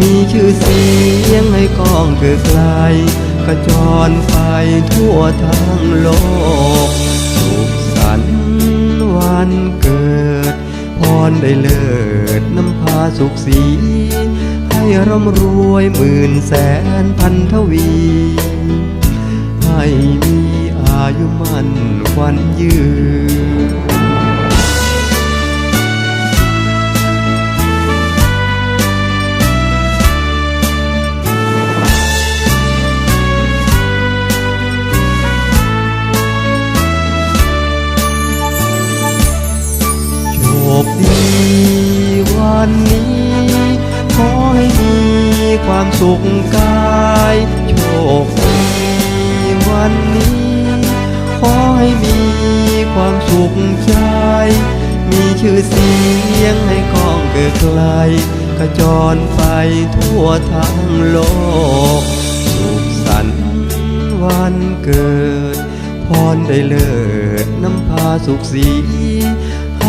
มีชื่อเสียงให้กองเกิดไกลกระจรไปทั่วทั้งโลก สุขสันต์วันเกิด พรได้เลิศน้ำพาสุขสี ให้ร่ำรวยหมื่นแสนพันทวี ให้มีอายุมั่นควันยืนันนี้ ขอให้มีความสุขกายโชคดีวันนี้ ขอให้มีความสุขใจ มีชื่อเสียงให้ก้องเกิดไกลกระจรไปทั่วทั้งโลก สุขสันต์วันเกิดพรได้เลิศน้ำพาสุขสี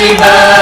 Happy birthday.